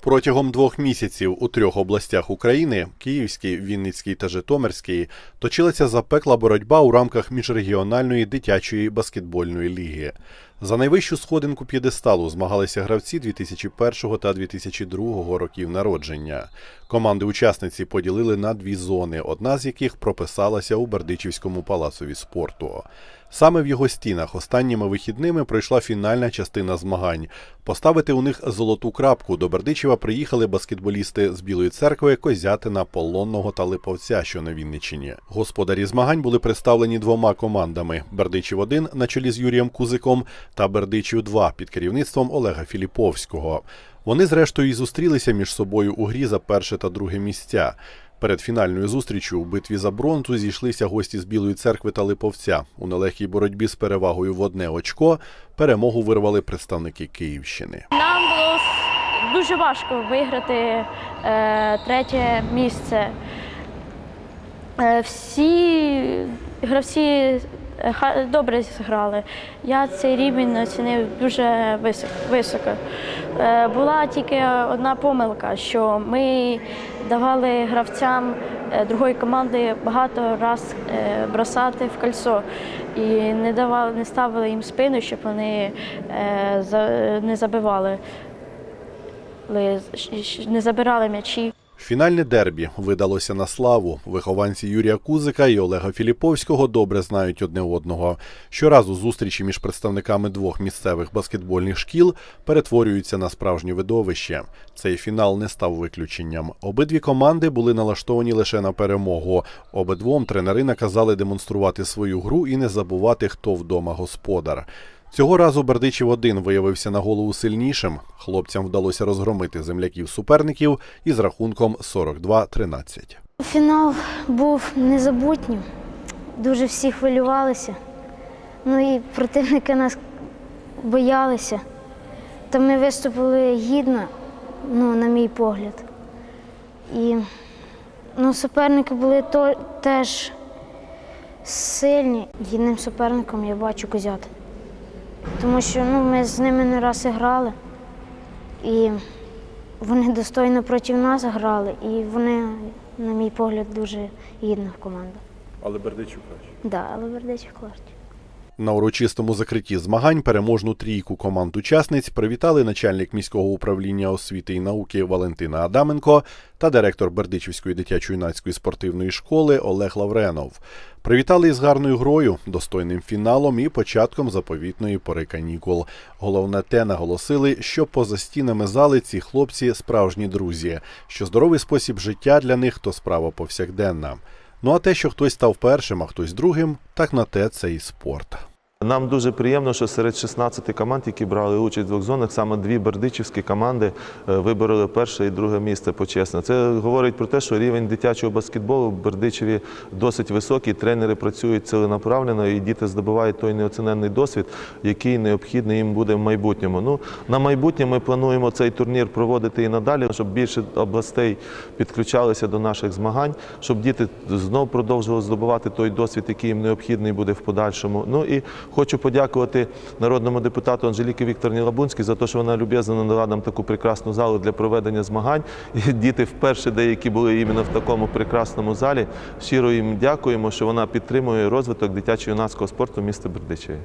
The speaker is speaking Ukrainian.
Протягом двох місяців у трьох областях України Київській, Вінницькій та Житомирській точилася запекла боротьба у рамках міжрегіональної дитячої баскетбольної ліги. За найвищу сходинку п'єдесталу змагалися гравці 2001 та 2002 років народження. Команди-учасниці поділили на дві зони, одна з яких прописалася у Бердичівському палацові спорту. Саме в його стінах останніми вихідними пройшла фінальна частина змагань. Поставити у них золоту крапку до Бердичева приїхали баскетболісти з Білої церкви, Козятина, Полонного та Липовця, що на Вінниччині. Господарі змагань були представлені двома командами: Бердичів 1 на чолі з Юрієм Кузиком та Бердичів 2 під керівництвом Олега Філіповського. Вони, зрештою, і зустрілися між собою у грі за перше та друге місця. Перед фінальною зустрічю у битві за бронзу зійшлися гості з Білої церкви та Липовця. У нелегкій боротьбі з перевагою в одне очко перемогу вирвали представники Київщини. Нам було дуже важко виграти е, третє місце. Е, всі гравці добре зіграли. Я цей рівень оцінив дуже високо. Е, була тільки одна помилка, що ми давали гравцям е, другої команди багато раз е, бросати в кольцо і не давали, не ставили їм спину, щоб вони е, не забивали, не забирали м'ячі. Фінальне дербі видалося на славу. Вихованці Юрія Кузика і Олега Філіповського добре знають одне одного. Щоразу зустрічі між представниками двох місцевих баскетбольних шкіл перетворюються на справжнє видовище. Цей фінал не став виключенням. Обидві команди були налаштовані лише на перемогу. Обидвом тренери наказали демонструвати свою гру і не забувати, хто вдома господар. Цього разу Бердичів 1 виявився на голову сильнішим. Хлопцям вдалося розгромити земляків суперників із рахунком 42-13. Фінал був незабутнім. Дуже всі хвилювалися. Ну і противники нас боялися. Та ми виступили гідно, ну, на мій погляд. І ну, суперники були то, теж сильні. Гідним суперником я бачу козят. Тому що ну, ми з ними не раз і грали. І вони достойно проти нас грали, і вони, на мій погляд, дуже гідна команда. Але Бердичів краще. Да, але Бердичів класні. На урочистому закритті змагань переможну трійку команд-учасниць привітали начальник міського управління освіти і науки Валентина Адаменко та директор Бердичівської дитячо-юнацької спортивної школи Олег Лавренов. Привітали із гарною грою, достойним фіналом і початком заповітної пори канікул. Головне те наголосили, що поза стінами зали ці хлопці справжні друзі, що здоровий спосіб життя для них то справа повсякденна. Ну а те, що хтось став першим, а хтось другим, так на те це і спорт. Нам дуже приємно, що серед 16 команд, які брали участь в двох зонах, саме дві бердичівські команди е, вибороли перше і друге місце почесно. Це говорить про те, що рівень дитячого баскетболу в Бердичеві досить високий. Тренери працюють ціленаправленно, і діти здобувають той неоціненний досвід, який необхідний їм буде в майбутньому. Ну на майбутнє ми плануємо цей турнір проводити і надалі, щоб більше областей підключалися до наших змагань, щоб діти знов продовжували здобувати той досвід, який їм необхідний буде в подальшому. Ну і хочу подякувати народному депутату Анжеліки Вікторні Лабунській за те, що вона люб'язно надала нам таку прекрасну залу для проведення змагань. І діти вперше деякі були іменно в такому прекрасному залі. Щиро їм дякуємо, що вона підтримує розвиток дитячо-юнацького спорту міста Бердичеві.